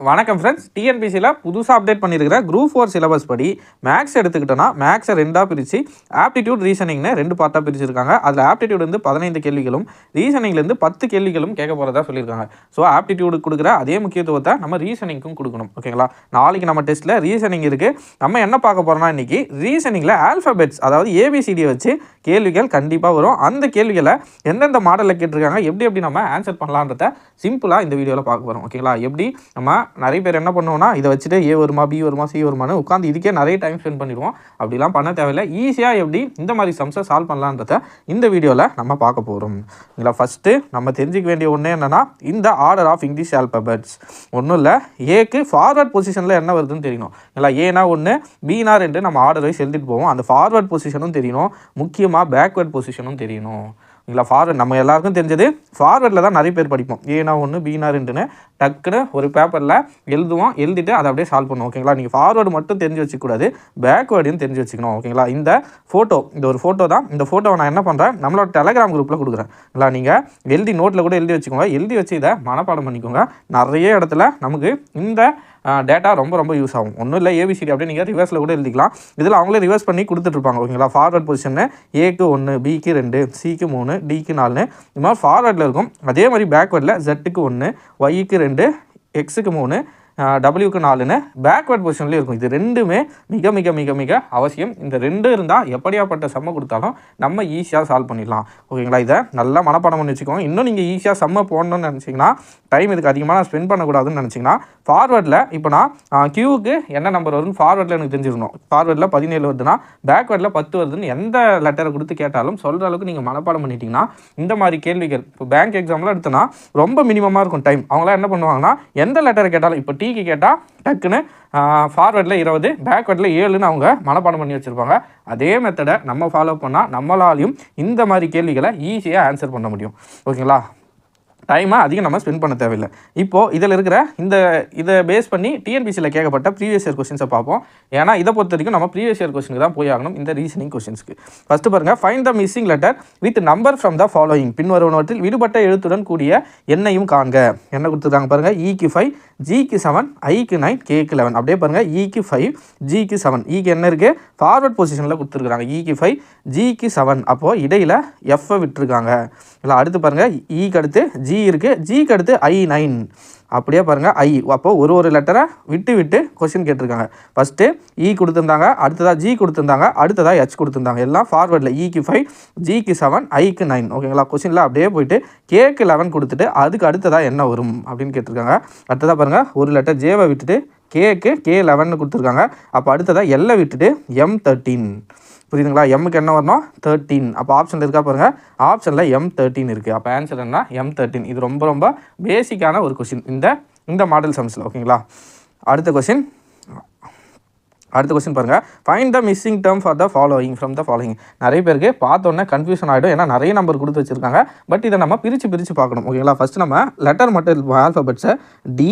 வணக்கம் ஃப்ரெண்ட்ஸ் டிஎன்பிசியில் புதுசாக அப்டேட் பண்ணியிருக்கிற குரூப் ஃபோர் சிலபஸ் படி மேக்ஸ் எடுத்துக்கிட்டோன்னா மேக்ஸை ரெண்டாக பிரித்து ஆப்டிடியூட் ரீசனிங்னு ரெண்டு பார்ட்டாக பிரிச்சிருக்காங்க. அதில் ஆப்டிடியூட் வந்து பதினைந்து கேள்விகளும் ரீசனிங்லேருந்து பத்து கேள்விகளும் கேட்க போகிறதா சொல்லியிருக்காங்க. ஸோ ஆப்டிடியூடு கொடுக்குற அதே முக்கியத்துவத்தை நம்ம ரீசனிங்க்கும் கொடுக்கணும். ஓகேங்களா நாளைக்கு நம்ம டெஸ்ட்டில் ரீசனிங் இருக்குது நம்ம என்ன பார்க்க போகிறோம்னா இன்றைக்கி ரீசனிங்கில் ஆல்ஃபபெட்ஸ் அதாவது ஏபிசிடியை வச்சு கேள்விகள் கண்டிப்பாக வரும். அந்த கேள்விகளை எந்தெந்த மாடலில் கேட்டிருக்காங்க எப்படி எப்படி நம்ம ஆன்சர் பண்ணலான்றத சிம்பிளாக இந்த வீடியோவில் பார்க்க போகிறோம் ஓகேங்களா எப்படி? நம்ம நிறைய பேர் என்ன பண்ணுவோம்னா இதை வச்சுட்டு ஏ வருமா பி வருமா சி வருமானு உட்காந்து இதுக்கே நிறைய டைம் ஸ்பெண்ட் பண்ணிடுவோம். அப்படிலாம் பண்ண தேவையில்லை. ஈஸியாக எப்படி இந்த மாதிரி சம்ஸை சால்வ் பண்ணலான்றத இந்த வீடியோவில் நம்ம பார்க்க போகிறோம் இதில் ஃபஸ்ட்டு நம்ம தெரிஞ்சிக்க வேண்டிய ஒன்று என்னென்னா இந்த ஆர்டர் ஆஃப் இங்கிலீஷ் ஆல்பபெட்ஸ் ஒன்றும் இல்லை. ஏக்கு ஃபார்வர்ட் பொசிஷனில் என்ன வருதுன்னு தெரியணும். இல்லை ஏனா ஒன்று பீனா ரெண்டு நம்ம ஆர்டர் வைஸ் எழுதிட்டு போவோம். அந்த ஃபார்வர்ட் பொசிஷனும் தெரியணும். முக்கியமாக பேக்வேர்ட் பொசிஷனும் தெரியணும். இல்லை ஃபார்வர்ட் நம்ம எல்லாருக்கும் தெரிஞ்சது. ஃபார்வர்டில் தான் நிறைய பேர் படிப்போம். ஏனா ஒன்று பீனா ரெண்டுன்னு. டக்குன்னு ஒரு பேப்பரில் எழுதுவோம். எழுதிட்டு அதை அப்படியே சால்வ் பண்ணுவோம். ஓகேங்களா நீங்கள் ஃபார்வேர்டு மட்டும் தெரிஞ்சு வச்சுக்கூடாது பேக்வேர்டையும் தெரிஞ்சு வச்சுக்கணும். ஓகேங்களா இந்த ஃபோட்டோ இந்த ஒரு ஃபோட்டோ தான். இந்த ஃபோட்டோவை நான் என்ன பண்ணுறேன் நம்மளோட டெலகிராம் குரூப்பில் கொடுக்குறேன். இல்லை நீங்கள் எழுதி நோட்டில் கூட எழுதி வச்சுக்கோங்க. எழுதி வச்சு இதை மனப்பாடம் பண்ணிக்கோங்க. நிறைய இடத்துல நமக்கு இந்த டேட்டா ரொம்ப ரொம்ப யூஸ் ஆகும். ஒன்றும் இல்லை ஏபிசிடி அப்படியே நீங்கள் ரிவர்ஸில் கூட எழுதிக்கலாம். இதில் அவங்களே ரிவர்ஸ் பண்ணி கொடுத்துட்ருப்பாங்க ஓகேங்களா ஃபார்வர்ட் பொசிஷனு ஏக்கு ஒன்று பிக்கு ரெண்டு சிக்கு மூணு டிக்கு நாலுன்னு. இது மாதிரி ஃபார்வர்டில் இருக்கும். அதே மாதிரி பேக்வேர்டில் ஜெட்டுக்கு ஒன்று ஒய்க்கு ரெண்டு எக்ஸுக்கு மூணு டபிள்யூக்கு நாலுன்னு பேக்வேர்ட் பொசிஷன்லேயும் இருக்கும். இது ரெண்டுமே மிக மிக மிக மிக அவசியம். இந்த ரெண்டு இருந்தால் எப்படியாப்பட்ட செம்ம கொடுத்தாலும் நம்ம ஈஸியாக சால்வ் பண்ணிடலாம். ஓகேங்களா இதை நல்லா மனப்பாடம் பண்ணி வச்சுக்கோங்க. இன்னும் நீங்கள் ஈஸியாக செம்ம போடணும்னு நினச்சிங்கன்னா டைம் இதுக்கு அதிகமாக நான் ஸ்பெண்ட் பண்ணக்கூடாதுன்னு நினச்சிங்கன்னா ஃபார்வர்டில் இப்போ நான் கியூவுக்கு என்ன நம்பர் வரும்னு ஃபார்வர்டில் எனக்கு தெரிஞ்சிருக்கணும் ஃபார்வர்டில் பதினேழு வருதுன்னா பேக்வேர்டில் பத்து வருதுன்னு எந்த லெட்டரை கொடுத்து கேட்டாலும் சொல்கிற அளவுக்கு நீங்கள் மனப்பாடம் பண்ணிட்டீங்கன்னா இந்த மாதிரி கேள்விகள் இப்போ பேங்க் எக்ஸாம்லாம் எடுத்தோன்னா ரொம்ப மினிமமாக இருக்கும் டைம் அவங்களாம் என்ன பண்ணுவாங்கன்னா எந்த லெட்டரை கேட்டாலும் இப்போ டீக்கு கேட்டால் டக்குன்னு ஃபார்வேர்டில் இருபது பேக்வேர்டில் ஏழுன்னு அவங்க மனப்பாடம் பண்ணி வச்சுருப்பாங்க. அதே மெத்தடை நம்ம ஃபாலோ பண்ணால் நம்மளாலையும் இந்த மாதிரி கேள்விகளை ஈஸியாக ஆன்சர் பண்ண முடியும். ஓகேங்களா? டைமை அதிகம் நம்ம ஸ்பெண்ட் பண்ண தேவையில்லை. இப்போது இதில் இருக்கிற இந்த இதை பேஸ் பண்ணி டிஎன்பிசியில் கேட்கப்பட்ட ப்ரீவியஸ் இயர் கொஸ்டின்ஸை பார்ப்போம். ஏன்னா இதை பொறுத்த வரைக்கும் நம்ம ப்ரீவியஸ் இயர் கொஸ்டினுக்கு தான் போய் ஆகணும் இந்த ரீசனிங் கொஸ்டின்ஸ்க்கு ஃபஸ்ட்டு பாருங்கள் find the missing letter with number from the following பின்வருவனவற்றில் விடுபட்ட எழுத்துடன் கூடிய எண்ணையும் காண்க. என்ன கொடுத்துருக்காங்க பாருங்கள் இக்கு ஃபைவ் ஜிக்கு செவன் ஐக்கு நைன் கேக்கு லெவன் அப்படியே பாருங்கள் இக்கு e ஃபைவ் ஜிக்கு செவன் இக்கு e என்ன இருக்குது ஃபார்வர்ட் பொசிஷனில் கொடுத்துருக்காங்க இக்கு e ஃபைவ் ஜிக்கு செவன் அப்போது இடையில் எஃப்ஐ விட்டுருக்காங்க. இல்லை அடுத்து பாருங்கள் இக்கு அடுத்து ஜி இருக்குது ஜிக்கு அடுத்து ஐ நைன் அப்படியே பாருங்கள் ஐ அப்போ ஒரு ஒரு லெட்டரை விட்டு விட்டு கொஸ்டின் கேட்டிருக்காங்க. ஃபஸ்ட்டு இ e கொடுத்துருந்தாங்க அடுத்ததாக ஜி கொடுத்துருந்தாங்க அடுத்ததாக ஹெச் கொடுத்துருந்தாங்க. எல்லாம் ஃபார்வர்டில் இக்கு ஃபைவ் ஜிக்கு செவன் ஐக்கு நைன் ஓகேங்களா கொஸ்டினில் அப்படியே போயிட்டு கேக்கு லெவன் கொடுத்துட்டு அதுக்கு அடுத்ததாக என்ன வரும் அப்படின்னு கேட்டிருக்காங்க. அடுத்ததாக பாருங்கள் ஒரு லெட்டர் ஜேவை விட்டுட்டு கேக்கு கே லெவன்னு கொடுத்துருக்காங்க. அப்போ அடுத்ததாக எல்லை விட்டுட்டு எம் தேர்ட்டீன் புரியுதுங்களா? எம்முக்கு என்ன வரணும்? தேர்ட்டீன் அப்போ ஆப்ஷனில் இருக்கா பாருங்கள் ஆப்ஷனில் எம் தேர்ட்டின் இருக்குது அப்போ ஆன்சர் என்ன எம் தேர்ட்டின் இது ரொம்ப ரொம்ப பேசிக்கான ஒரு கொஷின் இந்த இந்த மாடல் சம்ஸில் ஓகேங்களா அடுத்த கொஷின் அடுத்த கொஸ்டின் பாருங்கள் find the missing term for the following from the following நிறைய பேருக்கு பார்த்தோன்னே கன்ஃபியூஷன் ஆகிடும் ஏன்னா நிறைய நம்பர் கொடுத்து வச்சுருக்காங்க. பட் இதை நம்ம பிரித்து பிரித்து பார்க்கணும். ஓகேங்களா ஃபஸ்ட் நம்ம லெட்டர் மட்டும் ஆல்ஃபபெட்ஸை டி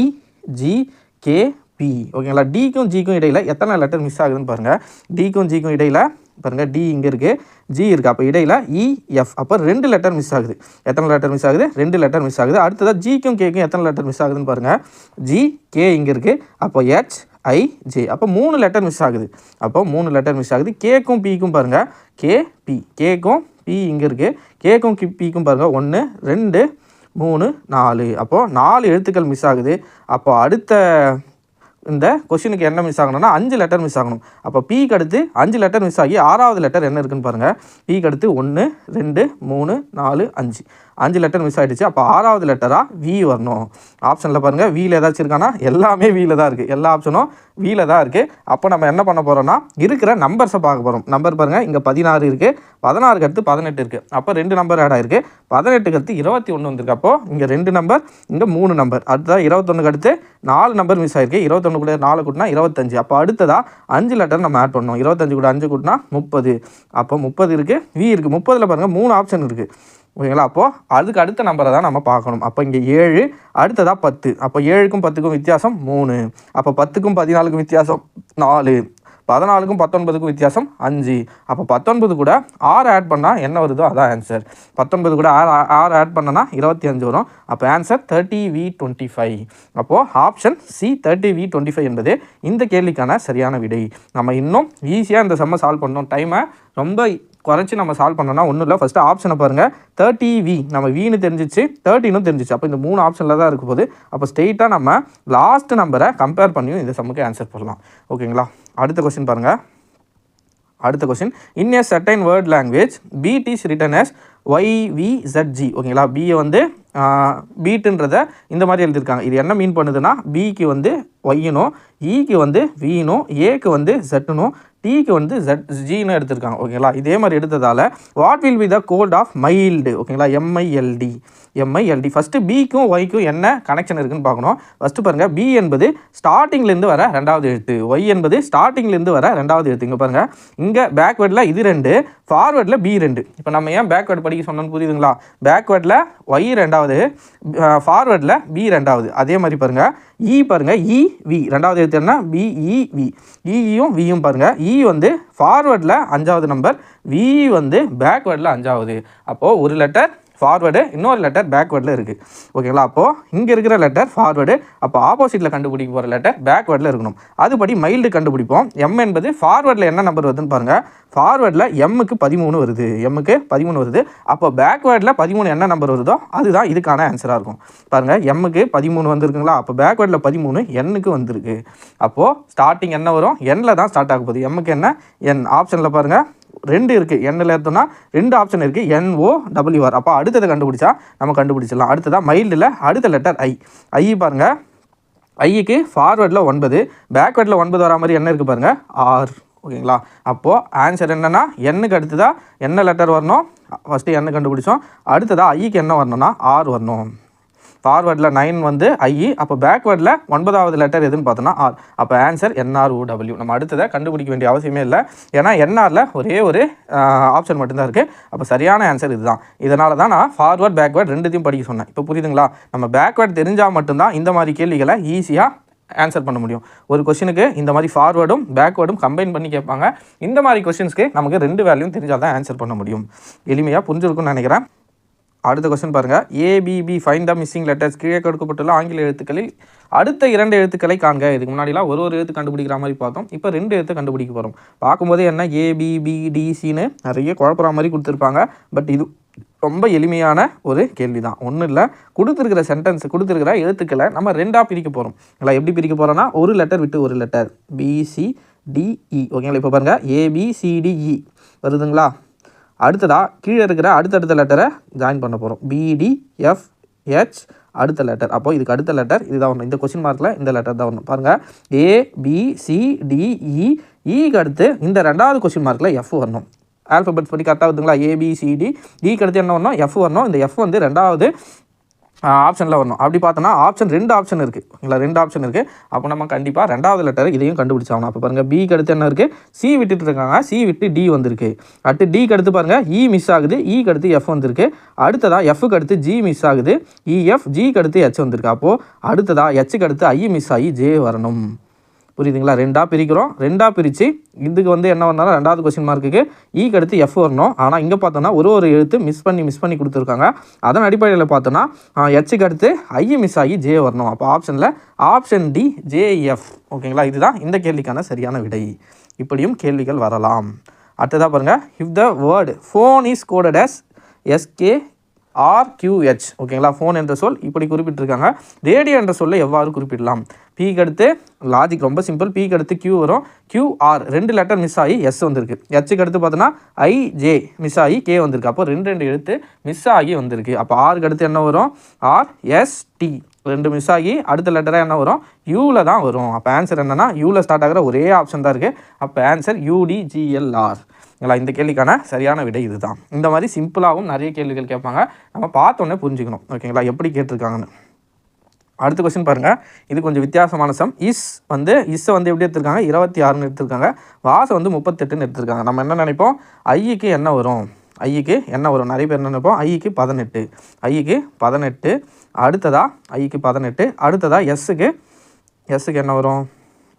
ஜி கே பி ஓகேங்களா டிக்கும் ஜிக்கும் இடையில் எத்தனை லெட்டர் மிஸ் ஆகுதுன்னு பாருங்கள் டிக்கும் ஜிக்கும் இடையில் பாருங்கள் டி இங்கே இருக்குது ஜி இருக்குது அப்போ இடையில் இஎஃப் e, அப்போ ரெண்டு லெட்டர் மிஸ் ஆகுது. எத்தனை லெட்டர் மிஸ் ஆகுது? ரெண்டு லெட்டர் மிஸ் ஆகுது. அடுத்ததாக ஜிக்கும் கேக்கும் எத்தனை லெட்டர் மிஸ் ஆகுதுன்னு பாருங்கள் ஜி கே இங்கே இருக்குது அப்போ ஹெச் ஐ ஜே அப்போ மூணு லெட்டர் மிஸ் ஆகுது. அப்போ மூணு லெட்டர் மிஸ் ஆகுது. கேக்கும் பிக்கும் பாருங்கள் கே பி கேக்கும் பி இங்கே இருக்குது கேக்கும் கி பிக்கும் பாருங்கள் ஒன்று ரெண்டு மூணு நாலு. அப்போது நாலு எழுத்துக்கள் மிஸ் ஆகுது. அப்போ அடுத்த இந்த கொஷினுக்கு என்ன மிஸ் ஆகணும்னா அஞ்சு லெட்டர் மிஸ் ஆகணும். அப்போ பிக்கு அடுத்து அஞ்சு லெட்டர் மிஸ் ஆகி ஆறாவது லெட்டர் என்ன இருக்குன்னு பாருங்கள் பிக்கு அடுத்து ஒன்று ரெண்டு மூணு நாலு அஞ்சு. அஞ்சு லெட்டர் மிஸ் ஆகிடுச்சு அப்போ ஆறாவது லெட்டராக வி வரணும். ஆப்ஷனில் பாருங்கள் வீல் ஏதாச்சும் இருக்கானா? எல்லாமே வீல தான் இருக்குது எல்லா ஆப்ஷனும் வீல தான் இருக்குது அப்போ நம்ம என்ன பண்ண போகிறோம்னா இருக்கிற நம்பர்ஸை பார்க்க போகிறோம் நம்பர் பாருங்கள் இங்கே பதினாறு இருக்குது பதினாறுக்கு அடுத்து பதினெட்டு இருக்குது அப்போ ரெண்டு நம்பர் ஆட் ஆயிருக்கு. பதினெட்டுக்கு அடுத்து இருபத்தி ஒன்று வந்திருக்கு. அப்போது இங்கே ரெண்டு நம்பர் இங்கே மூணு நம்பர் அடுத்ததாக இருபத்தொன்னுக்கு அடுத்து நாலு நம்பர் மிஸ் ஆயிருக்கு. இருபத்தொன்று கூட நாலு கூட்டினா இருபத்தஞ்சு. அப்போ அடுத்ததாக அஞ்சு லெட்டர் நம்ம ஆட் பண்ணோம் இருபத்தஞ்சு கூட அஞ்சு கூட்டினா முப்பது. அப்போ முப்பது இருக்குது வி இருக்குது முப்பதில் பாருங்கள் மூணு ஆப்ஷன் இருக்குது ஓகேங்களா? அப்போது அதுக்கு அடுத்த நம்பரை தான் நம்ம பார்க்கணும். அப்போ இங்கே ஏழு அடுத்ததாக பத்து. அப்போ ஏழுக்கும் பத்துக்கும் வித்தியாசம் மூணு. அப்போ பத்துக்கும் பதினாலுக்கும் வித்தியாசம் நாலு. பதினாலுக்கும் பத்தொன்பதுக்கும் வித்தியாசம் அஞ்சு. அப்போ பத்தொன்பது கூட ஆறு ஆட் பண்ணால் என்ன வருதோ அதான் ஆன்சர் பத்தொன்பது கூட ஆறு ஆறு ஆட் பண்ணனா இருபத்தி அஞ்சு வரும். அப்போ answer thirty V twenty five அப்போது option C thirty V twenty five என்பது இந்த கேள்விக்கான சரியான விடை. நம்ம இன்னும் ஈஸியாக இந்த செம்ம சால்வ் பண்ணோம். டைமை ரொம்ப குறைச்சி நம்ம சால்வ் பண்ணோம்னா ஒன்றும் இல்லை. ஃபஸ்ட்டு ஆப்ஷனை பாருங்கள் தேர்ட்டி வி நம்ம வீனு தெரிஞ்சிச்சு. தேர்ட்டினும் தெரிஞ்சிச்சு. அப்போ இந்த மூணு ஆப்ஷனில் தான் இருக்க போது அப்போ ஸ்ட்ரெயிட்டாக நம்ம லாஸ்ட் நம்பரை கம்பேர் பண்ணியும் இந்த சம்முக்கு ஆன்சர் பண்ணலாம். ஓகேங்களா அடுத்த கொஸ்டின் பாருங்கள் அடுத்த question in S certain word language beat is written S Y V G ஓகேங்களா பியை வந்து பீட்டுன்றத இந்த மாதிரி எழுதியிருக்காங்க. இது என்ன மீன் பண்ணுதுன்னா பிக்கு வந்து ஒய்யனும் இக்கு e வந்து வீனும் ஏக்கு வந்து ஜெட்டுனும் டீக்கு வந்து ஜெட் ஜின்னு எடுத்திருக்காங்க ஓகேங்களா இதே மாதிரி எடுத்ததால் what will be the code of mild ஓகேங்களா எம்ஐஎல்டி எம்ஐஎல்டி ஃபஸ்ட்டு பிக்கும் ஒய்க்கும் என்ன கனெக்ஷன் இருக்குன்னு பார்க்கணும். ஃபஸ்ட்டு பாருங்கள் பி என்பது ஸ்டார்டிங்லேருந்து வர ரெண்டாவது எழுத்து. ஒய் என்பது ஸ்டார்டிங்லேருந்து வர ரெண்டாவது எழுத்து. இங்கே பாருங்கள் இங்கே பேக்வேர்டில் இது ரெண்டு ஃபார்வேர்டில் பி ரெண்டு. இப்போ நம்ம ஏன் பேக்வேர்டு படிக்க சொன்னோன்னு புரியுதுங்களா? பேக்வேர்டில் ஒய் ரெண்டாவது ஃபார்வேர்டில் பி ரெண்டாவது அதே மாதிரி பாருங்கள் இ e பாருங்கள் e, இ வி ரெண்டாவது எழுத்து என்ன? பிஇவி இஇயும் e, இயும் வியும் பாருங்கள் இ வந்து ஃபார்வேர்டில் அஞ்சாவது நம்பர் வி வந்து பேக்வேர்டில் அஞ்சாவது. அப்போது ஒரு லெட்டர் ஃபார்வேர்டு இன்னொரு லெட்டர் பேக்வேர்டில் இருக்குது ஓகேங்களா அப்போது இங்கே இருக்கிற லெட்டர் ஃபார்வேர்டு அப்போ ஆப்போசிட்டில் கண்டுபிடிக்க போகிற லெட்டர் பேக்வேர்டில் இருக்கணும். அதுபடி மைல்டு கண்டுபிடிப்போம். எம் என்பது ஃபார்வேர்டில் என்ன நம்பர் வருதுன்னு பாருங்கள் ஃபார்வேர்டில் எம்முக்கு பதிமூணு வருது. எம்முக்கு பதிமூணு வருது. அப்போ பேக்வேர்டில் பதிமூணு என்ன நம்பர் வருதோ அதுதான் இதுக்கான ஆன்சராக இருக்கும். பாருங்கள் எம்முக்கு பதிமூணு வந்துருக்குங்களா? அப்போ பேக்வேர்டில் பதிமூணு எண்ணுக்கு வந்திருக்கு. அப்போது ஸ்டார்டிங் என்ன வரும்? எண்ணில் தான் ஸ்டார்ட் ஆக போகுது. எம்முக்கு என்ன? என் ஆப்ஷனில் பாருங்கள் ரெண்டு இருக்குது எண்ணில் எடுத்தோம்னா ரெண்டு ஆப்ஷன் இருக்குது என்ஓ டபிள்யூஆர் அப்போ அடுத்ததை கண்டுபிடிச்சா நம்ம கண்டுபிடிச்சிடலாம். அடுத்ததாக மைல்டில் அடுத்த லெட்டர் ஐ ஐ பாருங்கள் ஐக்கு ஃபார்வேர்டில் ஒன்பது பேக்வேர்டில் ஒன்பது வரா மாதிரி என்ன இருக்குது பாருங்கள் ஆர் ஓகேங்களா? அப்போது ஆன்சர் என்னென்னா எண்ணுக்கு அடுத்ததாக என்ன லெட்டர் வரணும்? ஃபஸ்ட்டு எண்ணு கண்டுபிடிச்சோம். அடுத்ததாக ஐக்கு என்ன வரணும்னா ஆர் வரணும். ஃபார்வேர்டில் நைன் வந்து ஐஇ அப்போ பேக்வேர்டில் ஒன்பதாவது லெட்டர் எதுன்னு பார்த்தோன்னா ஆர் அப்போ ஆன்சர் என்ஆர்ஓடபிள்யூ நம்ம அடுத்ததை கண்டுபிடிக்க வேண்டிய அவசியமே இல்லை. ஏன்னா என்ஆரில் ஒரே ஒரு ஆப்ஷன் மட்டும்தான் இருக்குது அப்போ சரியான ஆன்சர் இதுதான். இதனால தான் நான் ஃபார்வர்ட் பேக்வேர்ட் ரெண்டுத்தையும் படிக்க சொன்னேன். இப்போ புரியுதுங்களா? நம்ம பேக்வேர்ட் தெரிஞ்சால் மட்டும்தான் இந்த மாதிரி கேள்விகளை ஈஸியாக ஆன்சர் பண்ண முடியும். ஒரு கொஷினுக்கு இந்த மாதிரி ஃபார்வேர்டும் பேக்வேர்டும் கம்பைன் பண்ணி கேட்பாங்க. இந்த மாதிரி கொஷின்ஸ்க்கு நமக்கு ரெண்டு வேல்யூம் தெரிஞ்சால் தான் ஆன்சர் பண்ண முடியும். எளிமையாக புரிஞ்சிருக்கும்னு நினைக்கிறேன். அடுத்த கொஸ்டின் பாருங்கள் ABP find the missing letters கீழே கொடுக்கப்பட்டுள்ள ஆங்கில எழுத்துக்களில் அடுத்த இரண்டு எழுத்துக்களை காண்க. இதுக்கு முன்னாடிலாம் ஒரு ஒரு எழுத்து கண்டுபிடிக்கிற மாதிரி பார்த்தோம். இப்போ ரெண்டு எழுத்து கண்டுபிடிக்க போகிறோம் பார்க்கும்போது என்ன? ஏபிபிடிசின்னு நிறைய குழப்புற மாதிரி கொடுத்துருப்பாங்க. பட் இது ரொம்ப எளிமையான ஒரு கேள்வி தான் ஒன்றும் இல்லை. கொடுத்துருக்கிற சென்டென்ஸ் கொடுத்துருக்கிற எழுத்துக்களை நம்ம ரெண்டாக பிரிக்க போகிறோம் இல்லை எப்படி பிரிக்க போகிறோன்னா ஒரு லெட்டர் விட்டு ஒரு லெட்டர் பிசிடிஇ ஓகேங்களா e. இப்போ பாருங்கள் ஏபிசிடிஇ e. வருதுங்களா? அடுத்ததாக கீழே இருக்கிற அடுத்தடுத்த லெட்டரை ஜாயின் பண்ண போகிறோம் பிடிஎஃப் ஹெச் அடுத்த லெட்டர் அப்போ இதுக்கு அடுத்த லெட்டர் இதுதான் வரணும் இந்த கொஸ்டின் மார்க்கில் இந்த லெட்டர் தான் வரணும் பாருங்கள் ஏ பி சி இக்கு e, e அடுத்து இந்த ரெண்டாவது கொஸ்டின் மார்க்கில் எஃப் வரணும். ஆல்ஃபபெட்ஸ் படி கரெக்டாக வருதுங்களா? ஏபிசிடி டிக்கு e அடுத்து என்ன வரணும்? எஃப் வரணும். இந்த எஃப் வந்து ரெண்டாவது ஆப்ஷனில் வரணும். அப்படி பார்த்தோன்னா ஆப்ஷன் ரெண்டு ஆப்ஷன் இருக்குது இல்லை ரெண்டு ஆப்ஷன் இருக்குது அப்போ நம்ம கண்டிப்பாக ரெண்டாவது லெட்டர் இதையும் கண்டுபிடிச்சாகணும். அப்போ பாருங்கள் பிக்கு அடுத்து என்ன இருக்குது சி விட்டுட்டு இருக்காங்க. சி விட்டு டி வந்திருக்கு. அடுத்து டிக்கு அடுத்து பாருங்கள் இ e மிஸ் ஆகுது. E இக்கு அடுத்து எஃப் வந்திருக்கு. அடுத்ததாக எஃப்க்கு அடுத்து ஜி மிஸ் ஆகுது. E, இஎஃப் ஜிக்கு அடுத்து ஹெச் வந்திருக்கு. அப்போது அடுத்ததாக ஹெச்சுக்கு அடுத்து ஐ மிஸ் ஆகி ஜே வரணும். புரியுதுங்களா? ரெண்டாக பிரிக்கிறோம். ரெண்டாக பிரித்து இதுக்கு வந்து என்ன e வரணும் ரெண்டாவது கொஸ்டின் மார்க்குக்கு ஈக்கு அடுத்து எஃப் வரணும். ஆனால் இங்கே பார்த்தோன்னா ஒரு ஒரு எழுத்து மிஸ் பண்ணி மிஸ் பண்ணி கொடுத்துருக்காங்க. அதன் அடிப்படையில் பார்த்தோன்னா ஹெச்சுக்கு அடுத்து ஐ மிஸ் ஆகி ஜே வரணும். அப்போ ஆப்ஷனில் ஆப்ஷன் டி ஜேஎஃப் ஓகேங்களா? இதுதான் இந்த கேள்விக்கான சரியான விடை. இப்படியும் கேள்விகள் வரலாம். அடுத்ததாக பாருங்கள் if the word phone is coded S SK RQH ஓகேங்களா ஃபோன் என்ற சொல் இப்படி குறிப்பிட்டிருக்காங்க. ரேடியோ என்ற சொல்லை எவ்வாறு குறிப்பிடலாம்? பிக்கு அடுத்து லாஜிக் ரொம்ப சிம்பிள் பிக்கு அடுத்து கியூ வரும். கியூஆர் ரெண்டு லெட்டர் மிஸ் ஆகி எஸ் வந்திருக்கு. எச்சுக்கு அடுத்து பார்த்தோன்னா ஐஜே மிஸ் ஆகி கே வந்திருக்கு. அப்போ ரெண்டு ரெண்டு எழுத்து மிஸ் ஆகி வந்திருக்கு. அப்போ ஆருக்கு அடுத்து என்ன வரும்? ஆர் எஸ் டி ரெண்டு மிஸ் ஆகி அடுத்த லெட்டராக என்ன வரும்? யூவில் தான் வரும். அப்போ ஆன்சர் என்னென்னா யூவில் ஸ்டார்ட் ஆகிற ஒரே ஆப்ஷன் தான் இருக்குது அப்போ ஆன்சர் யூடிஜிஎல்ஆர் ஓகேங்களா? இந்த கேள்விக்கான சரியான விடை இதுதான். இந்த மாதிரி சிம்பிளாகவும் நிறைய கேள்விகள் கேட்பாங்க. நம்ம பார்த்தோன்னே புரிஞ்சுக்கணும். ஓகேங்களா? எப்படி கேட்டிருக்காங்கன்னு. அடுத்த கொஸ்டின் பாருங்கள் இது கொஞ்சம் வித்தியாசமான சம் இஸ் வந்து இஸ்ஸை வந்து எப்படி எடுத்திருக்காங்க? இருபத்தி ஆறுன்னு எடுத்திருக்காங்க. வாசம் வந்து முப்பத்தெட்டுன்னு எடுத்திருக்காங்க. நம்ம என்ன நினைப்போம்? ஐக்கு என்ன வரும்? ஐக்கு என்ன வரும்? நிறைய பேர் என்ன நினைப்போம்? ஐக்கு பதினெட்டு. ஐக்கு பதினெட்டு. அடுத்ததா? ஐக்கு பதினெட்டு. அடுத்ததா எஸ்ஸுக்கு எஸ்ஸுக்கு என்ன வரும்?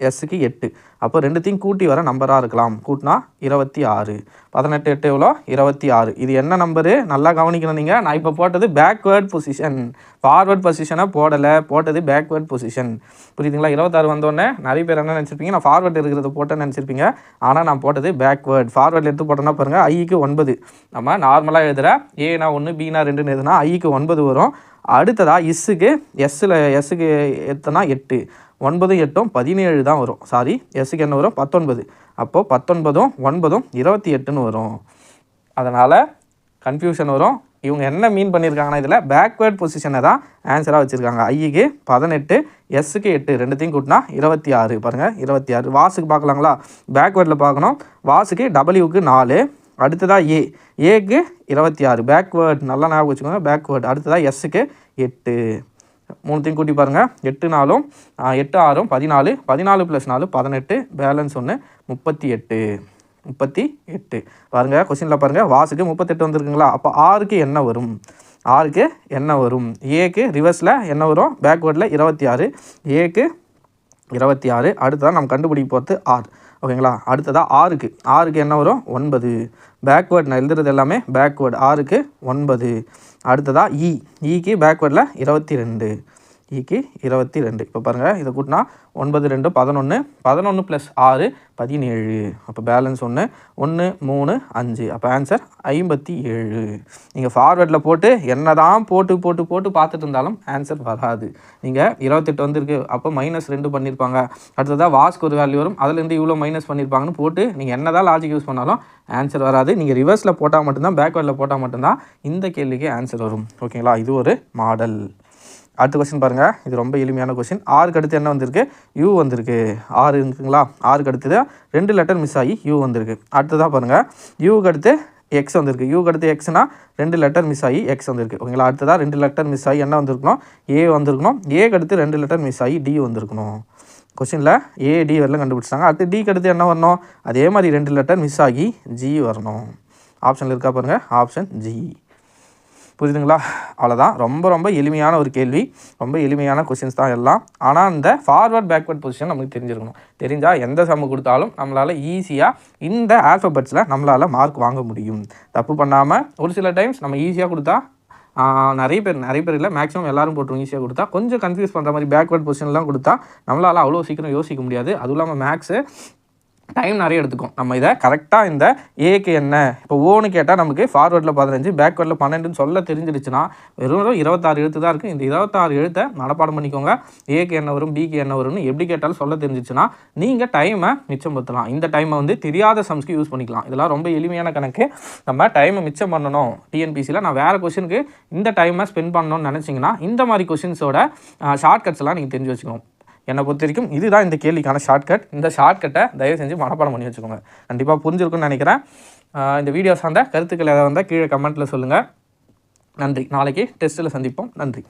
எஸ்ஸுக்கு எட்டு. அப்போ ரெண்டுத்தையும் கூட்டி வர நம்பராக இருக்கலாம். கூட்டினா இருபத்தி ஆறு. பதினெட்டு எட்டு எவ்வளோ? இருபத்தி ஆறு. இது என்ன நம்பரு நல்லா கவனிக்கணும் நீங்கள் நான் இப்போ போட்டது பேக்வேர்ட் பொசிஷன் ஃபார்வேர்ட் பொசிஷனை போடலை. போட்டது பேக்வேர்ட் பொசிஷன் புரியுதுங்களா? இருபத்தாறு வந்தோடனே நிறைய பேர் என்ன நினச்சிருப்பீங்க? நான் ஃபார்வேர்டு இருக்கிறத போட்டேன்னு நினச்சிருப்பீங்க. ஆனால் நான் போட்டது பேக்வேர்ட் ஃபார்வேர்டில் எடுத்து போட்டோன்னா பாருங்கள் ஐக்கு ஒன்பது. நம்ம நார்மலாக எழுதுகிற ஏனா ஒன்று பீனா ரெண்டுன்னு எழுதுனா ஐக்கு ஒன்பது வரும். அடுத்ததாக இஸ்ஸுக்கு எஸ்ஸில் எஸ்ஸுக்கு எத்தனா? எட்டு. ஒன்பதும் எட்டும் பதினேழு தான் வரும். சாரி எஸ்ஸுக்கு என்ன வரும்? பத்தொன்பது. அப்போது பத்தொன்பதும் ஒன்பதும் இருபத்தி எட்டுன்னு வரும். அதனால் கன்ஃபியூஷன் வரும். இவங்க என்ன மீன் பண்ணியிருக்காங்கன்னா இதில் பேக்வேர்ட் பொசிஷனை தான் ஆன்சராக வச்சுருக்காங்க. ஐக்கு பதினெட்டு எஸ்ஸுக்கு எட்டு ரெண்டுத்தையும் கூட்டினா இருபத்தி ஆறு. பாருங்கள் இருபத்தி ஆறு. வாசுக்கு பார்க்கலாங்களா? பேக்வேர்டில் பார்க்கணும். வாசுக்கு டபிள்யூக்கு நாலு. அடுத்ததாக ஏ ஏக்கு இருபத்தி ஆறு. பேக்வேர்டு நல்லா ஞாபகம் வச்சுக்கோங்க. பேக்வேர்டு அடுத்ததாக எஸ்ஸுக்கு எட்டு. மூணுத்தையும் கூட்டி பாருங்கள் எட்டு நாலும் எட்டு ஆறும் பதினாலு பதினாலு ப்ளஸ் நாலு பதினெட்டு பேலன்ஸ் ஒன்று முப்பத்தி எட்டு. முப்பத்தி எட்டு. பாருங்கள் கொஸ்டினில் பாருங்கள் வாசுக்கு முப்பத்தெட்டு வந்திருக்குங்களா? அப்போ ஆறுக்கு என்ன வரும்? ஆறுக்கு என்ன வரும்? ஏக்கு ரிவர்ஸில் என்ன வரும்? பேக்வேர்டில் இருபத்தி ஆறு. ஏக்கு இருபத்தி ஆறு. அடுத்ததாக நம்ம கண்டுபிடிக்க போகிறது ஆறு. ஓகேங்களா? அடுத்ததாக ஆறுக்கு. ஆறுக்கு என்ன வரும்? ஒன்பது. பேக்வேர்ட் நான் எழுதுறது எல்லாமே பேக்வேர்டு ஆறுக்கு ஒன்பது. அடுத்ததாக இ e. பேக்வேர்டில் e இருபத்தி ரெண்டு. ஈக்கு இருபத்தி ரெண்டு. இப்போ பாருங்கள் இதை கூட்டினா ஒன்பது ரெண்டு பதினொன்று பதினொன்று ப்ளஸ் ஆறு பதினேழு. அப்போ பேலன்ஸ் ஒன்று ஒன்று மூணு அஞ்சு. அப்போ ஆன்சர் ஐம்பத்தி ஏழு. நீங்கள் ஃபார்வேர்டில் போட்டு என்ன தான் போட்டு போட்டு போட்டு பார்த்துட்டு இருந்தாலும் ஆன்சர் வராது. நீங்கள் இருபத்தெட்டு வந்திருக்கு அப்போ மைனஸ் ரெண்டு பண்ணியிருப்பாங்க அடுத்ததாக வாஸ்க்கு ஒரு வேல்யூ வரும் அதுலேருந்து இவ்வளோ மைனஸ் பண்ணியிருப்பாங்கன்னு போட்டு நீங்கள் என்ன தான் லாஜிக் யூஸ் பண்ணாலும் ஆன்சர் வராது. நீங்கள் ரிவர்ஸில் போட்டால் மட்டும்தான் பேக்வேர்டில் போட்டால் மட்டும்தான் இந்த கேள்விக்கு ஆன்சர் வரும். ஓகேங்களா இது ஒரு மாடல் அடுத்த கொஸ்டின் பாருங்கள் இது ரொம்ப எளிமையான கொஸ்டின் ஆறுக்கு அடுத்து என்ன வந்திருக்கு? யூ வந்திருக்கு. ஆறு இருக்குங்களா? ஆறுக்கு அடுத்தது ரெண்டு லெட்டர் மிஸ் ஆகி யூ வந்திருக்கு. அடுத்ததாக பாருங்கள் யூக்கு அடுத்து எக்ஸ் வந்திருக்கு. யூக்கு அடுத்து எக்ஸ்னா ரெண்டு லெட்டர் மிஸ் ஆகி எக்ஸ் வந்திருக்கு. ஓகேங்களா? அடுத்ததாக ரெண்டு லெட்டர் மிஸ் ஆகி என்ன வந்திருக்கணும்? ஏ வந்திருக்கணும். ஏக்கு அடுத்து ரெண்டு லெட்டர் மிஸ் ஆகி டி வந்திருக்கணும். கொஸ்டினில் ஏ டி வரலாம் கண்டுபிடிச்சாங்க அடுத்து டிக்கு அடுத்து என்ன வரணும்? அதே மாதிரி ரெண்டு லெட்டர் மிஸ் ஆகி ஜி வரணும். ஆப்ஷனில் இருக்கா பாருங்கள் ஆப்ஷன் ஜி புரியுதுங்களா? அவ்வளோதான் ரொம்ப ரொம்ப எளிமையான ஒரு கேள்வி. ரொம்ப எளிமையான கொஷின்ஸ் தான் எல்லாம். ஆனால் இந்த ஃபார்வர்ட் பேக்வர்ட் பொசிஷன் நமக்கு தெரிஞ்சிருக்கணும். தெரிஞ்சால் எந்த சம்மு கொடுத்தாலும் நம்மளால் ஈஸியாக இந்த ஆல்ஃபபெட்ஸில் நம்மளால் மார்க் வாங்க முடியும். தப்பு பண்ணாமல் ஒரு சில டைம்ஸ் நம்ம ஈஸியாக கொடுத்தா நிறைய பேர் நிறைய பேர் இல்லை மேக்ஸிமம் எல்லாரும் போட்டுருவோம் ஈஸியாக கொடுத்தா கொஞ்சம் கன்ஃபியூஸ் பண்ணுற மாதிரி பேக்வர்ட் பொசிஷன்லாம் கொடுத்தா நம்மளால் அவ்வளோ சீக்கிரம் யோசிக்க முடியாது. அதுவும் இல்லாமல் மேக்ஸு டைம் நிறைய எடுத்துக்கும். நம்ம இதை கரெக்டாக இந்த ஏக்கு என்ன? இப்போ ஓன்னு கேட்டால் நமக்கு ஃபார்வேர்டில் பதினஞ்சு பேக்வேர்டில் பன்னெண்டுன்னு சொல்ல தெரிஞ்சிடுச்சுன்னா வெறும் இருபத்தாறு எழுத்து தான் இருக்குது இந்த இருபத்தாறு எழுத்தை மனப்பாடம் பண்ணிக்கோங்க. ஏக்கு என்ன வரும் பிக்கு என்ன வரும்னு எப்படி கேட்டாலும் சொல்ல தெரிஞ்சிச்சுன்னா நீங்கள் டைமை மிச்சப்படுத்தலாம் இந்த டைமை வந்து தெரியாத சம்ஸ்க்கு யூஸ் பண்ணிக்கலாம். இதெல்லாம் ரொம்ப எளிமையான கணக்கு. நம்ம டைமை மிச்சம் பண்ணணும். டிஎன்பிசியில் நான் வேறு கொஷனுக்கு இந்த டைமை ஸ்பெண்ட் பண்ணணும்னு நினச்சிங்கன்னா இந்த மாதிரி கொஷின்ஸோட ஷார்ட்கட்ஸ்லாம் நீங்கள் தெரிஞ்சு வச்சுக்கணும். என்னை பொறுத்த வரைக்கும் இதுதான் இந்த கேள்விக்கான ஷார்ட்கட் இந்த ஷார்ட்கட்டை தயவு செஞ்சு மனப்பாடம் பண்ணி வச்சுக்கோங்க. கண்டிப்பாக புரிஞ்சிருக்கும்னு நினைக்கிறேன். இந்த வீடியோ சார்ந்த கருத்துக்கள் ஏதாவது வந்தால் கீழே கமெண்ட்டில் சொல்லுங்கள் நன்றி. நாளைக்கு டெஸ்ட்டில் சந்திப்போம். நன்றி.